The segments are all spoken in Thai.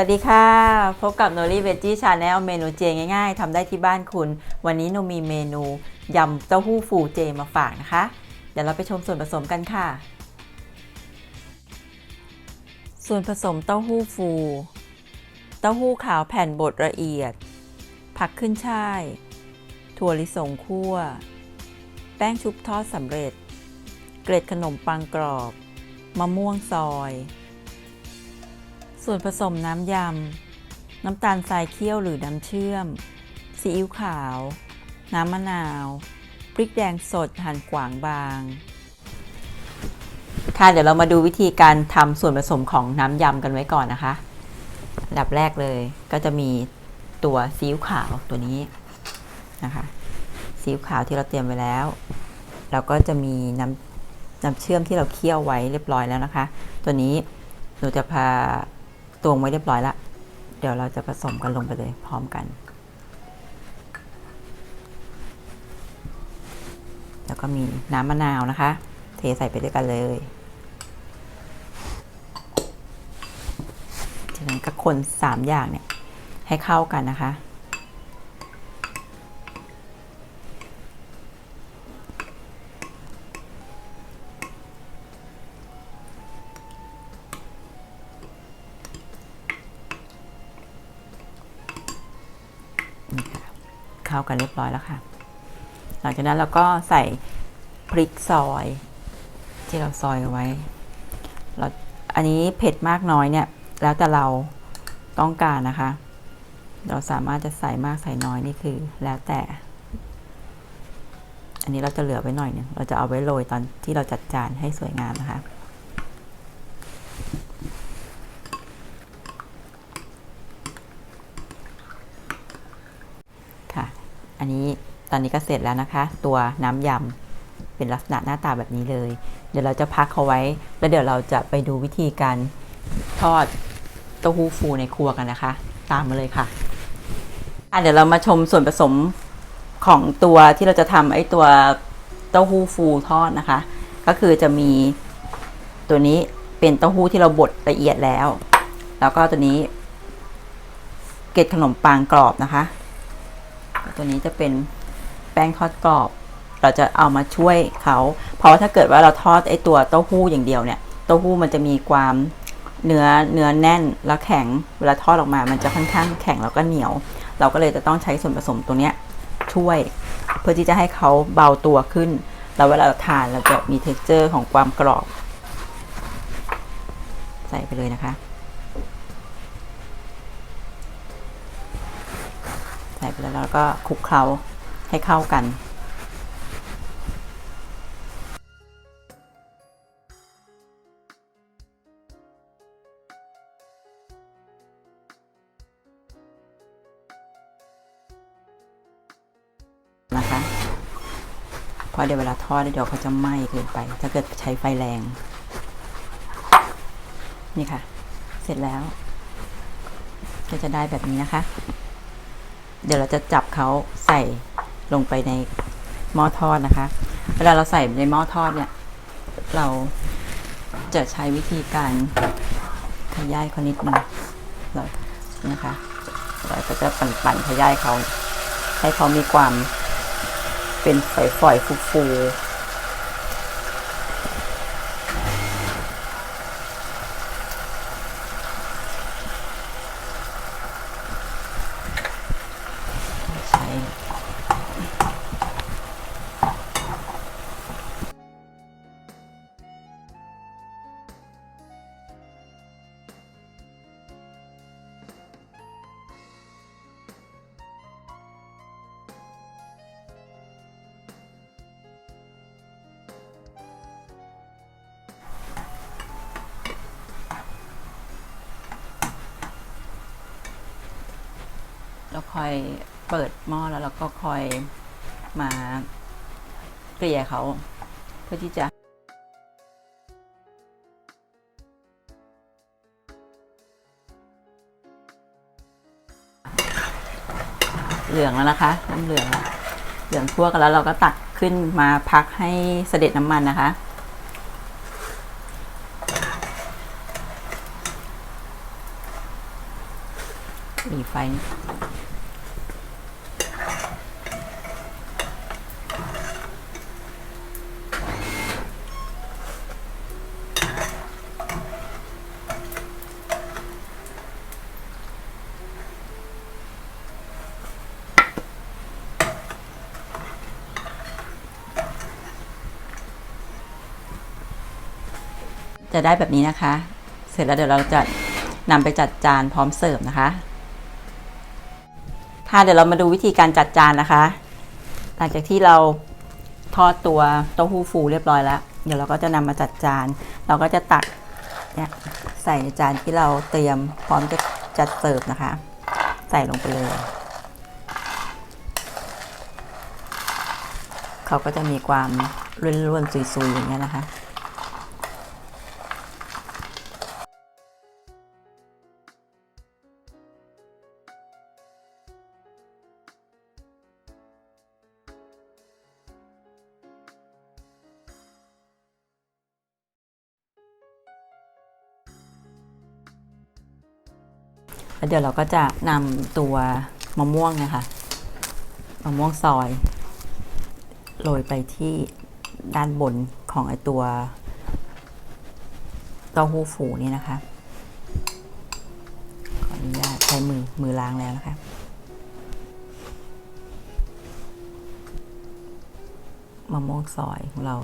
วัสดีค่ะ พบกับ n o r i Veggie Channel เมนูเจง่ายๆทำได้ที่บ้านคุณ วันนี้โนมีเมนูยำเต้าหู้ฟูเจมาฝากนะคะ เดี๋ยวเราไปชมส่วนผสมกันค่ะ ส่วนผสมเต้าหู้ฟู เต้าหู้ขาวแผ่นบดละเอียด ผักขึ้นช่าย ถั่วลิสงคั่ว แป้งชุบทอดสำเร็จ เกล็ดขนมปังกรอบ มะม่วงซอย ส่วนผสมน้ำยำ น้ำตาลทรายเคี่ยวหรือน้ำเชื่อม ซีอิ๊วขาว น้ำมะนาว พริกแดงสดหั่นกวางบาง ค่ะเดี๋ยวเรามาดูวิธีการทำส่วนผสมของน้ำยำกันไว้ก่อนนะคะอันดับแรกเลยก็จะมีตัวซีอิ๊วขาวตัวนี้นะคะซีอิ๊วขาวที่เราเตรียมไว้แล้ว เราก็จะมีน้ำน้ำเชื่อมที่เราเคี่ยวไว้เรียบร้อยแล้วนะคะ ตัวนี้หนูจะพา ตวงไว้เรียบร้อยละเดี๋ยวเราจะผสมกันลงไปเลยพร้อมกัน แล้วก็มีน้ำมะนาวนะคะ เทใส่ไปด้วยกันเลยจากนั้นก็คนสามอย่างเนี่ยให้เข้ากันนะคะ เข้ากันเรียบร้อยแล้วค่ะ หลังจากนั้นเราก็ใส่พริกซอย ที่เราซอยเอาไว้เราอันนี้เผ็ดมากน้อยเนี่ย แล้วแต่เราต้องการนะคะ เราสามารถจะใส่มากใส่น้อยนี่คือ แล้วแต่ อันนี้เราจะเหลือไว้หน่อยหนึงเราจะเอาไว้โรยตอนที่เราจัดจานให้สวยงามนะคะค่ะ อันนี้ตอนนี้ก็เสร็จแล้วนะคะ ตัวน้ำยำเป็นลักษณะหน้าตาแบบนี้เลย เดี๋ยวเราจะพักเขาไว้ แล้วเดี๋ยวเราจะไปดูวิธีการทอดเต้าหู้ฟูในครัวกันนะคะ ตามมาเลยค่ะอะเดี๋ยวเรามาชมส่วนผสมของตัวที่เราจะทำไอ้ตัวเต้าหู้ฟูทอดนะคะ ก็คือจะมีตัวนี้เป็นเต้าหู้ที่เราบดละเอียดแล้ว แล้วก็ตัวนี้ เกล็ดขนมปังกรอบนะคะ ตัวนี้จะเป็นแป้งทอดกรอบ เราจะเอามาช่วยเขา เพราะว่าถ้าเกิดว่าเราทอดไอตัวเต้าหู้อย่างเดียวเนี่ย เต้าหู้มันจะมีความเนื้อเนื้อแน่นแล้วแข็ง เวลาทอดออกมา มันจะค่อนข้างแข็งแล้วก็เหนียว เราก็เลยจะต้องใช้ส่วนผสมตัวเนี้ยช่วย เพื่อที่จะให้เขาเบาตัวขึ้น แล้วเวลาเราทานเราจะมี t e x t อร์ของความกรอบ ใส่ไปเลยนะคะ ส่ไปแล้วแล้วก็คลุกเคล้าให้เข้ากัน นะคะเพราะเดี๋ยวเวลาทอดเดี๋ยวเขาจะไหม้เกินไป ถ้าเกิดใช้ไฟแรง นี่ค่ะ เสร็จแล้ว ก็จะได้แบบนี้นะคะ เดี๋ยวเราจะจับเขาใส่ลงไปในหม้อทอดนะคะ เวลาเราใส่ในหม้อทอดเนี่ย เราจะใช้วิธีการขย้ายเขานิดนึงเรานะคะเราก็จะปั่นๆขย้ายเขาให้เขามีความเป็นฝอยๆฟูๆ ใช้เราคอย เปิดหม้อแล้วเราก็คอยมาเกลี่ยเขาเพื่อที่จะเหลืองแล้วนะคะน้ำเหลืองเหลืองทั่วกันแล้วเราก็ตักขึ้นมาพักให้เสด็จน้ำมันนะคะหลีไฟ จะได้แบบนี้นะคะ เสร็จแล้วเดี๋ยวเราจะนำไปจัดจานพร้อมเสิร์ฟนะคะ ค่ะเดี๋ยวเรามาดูวิธีการจัดจานนะคะ หลังจากที่เราทอดตัวเต้าหู้ฟูเรียบร้อยแล้ว เดี๋ยวเราก็จะนำมาจัดจาน เราก็จะตักเนี่ยใส่ในจานที่เราเตรียมพร้อมจะจัดเสิร์ฟนะคะ ใส่ลงไปเลย เขาก็จะมีความร่วนๆซุยๆอย่างเงี้ยนะคะ แล้วเดี๋ยวเราก็จะนำตัวมะม่วงนะคะมะม่วงซอยโรยไปที่ด้านบนของไอตัวเต้าหู้ฟูนี่นะคะขออนุญาตใช้มือมือล้างแล้วนะคะมะม่วงซอยของเรา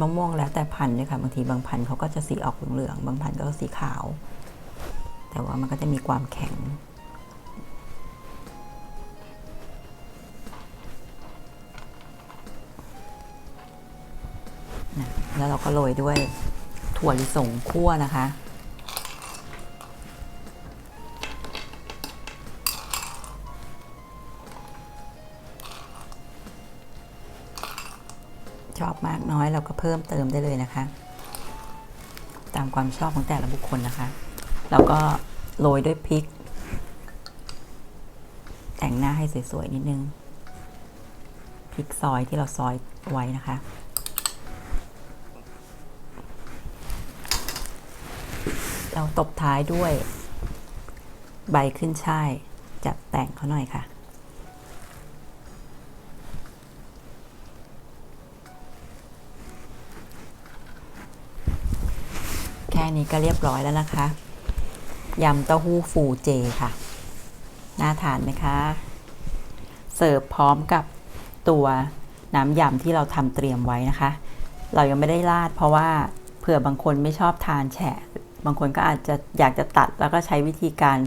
มะม่วงแล้วแต่พันธุ์เลยค่ะบางทีบางพันธุ์เขาก็จะสีออกเหลืองๆบางพันธุ์ก็สีขาว แต่ว่ามันก็จะมีความแข็ง แล้วเราก็โรยด้วยถั่วลิสงคั่วนะคะ ชอบมากน้อยเราก็เพิ่มเติมได้เลยนะคะ ตามความชอบของแต่ละบุคคลนะคะ แล้วก็โรยด้วยพริก แต่งหน้าให้สวยๆนิดนึงพริกซอยที่เราซอยไว้นะคะ เราตบท้ายด้วย ใบขึ้นช่ายจัดแต่งเขาหน่อยค่ะแค่นี้ก็เรียบร้อยแล้วนะคะ ยำเต้าหู้ฟูเจค่ะ น่าทานไหมคะ เสิร์ฟพร้อมกับตัวน้ำยำที่เราทำเตรียมไว้นะคะ เรายังไม่ได้ราดเพราะว่าเผื่อบางคนไม่ชอบทานแฉะ บางคนก็อาจจะอยากจะตัดแล้วก็ใช้วิธีการ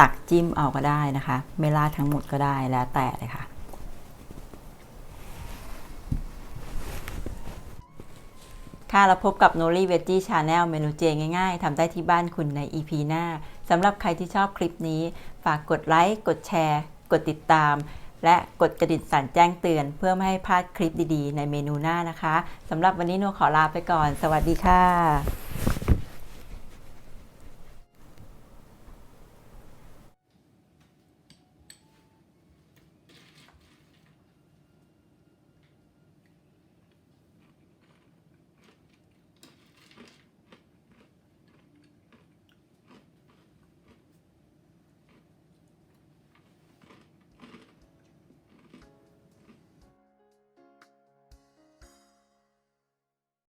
ตักจิ้มเอาก็ได้นะคะ ไม่ราดทั้งหมดก็ได้แล้วแต่เลยค่ะ ค่ะ เราพบกับ n o r i Veggie Channel เมนูเจง่ายๆ ทำได้ที่บ้านคุณใน EP หน้า สำหรับใครที่ชอบคลิปนี้ ฝากกดไลค์ กดแชร์ กดติดตาม และกดกระดิ่งสั่นแจ้งเตือน เพื่อไม่ให้พลาดคลิปดีๆ ในเมนูหน้านะคะ สำหรับวันนี้โนขอลาไปก่อน สวัสดีค่ะ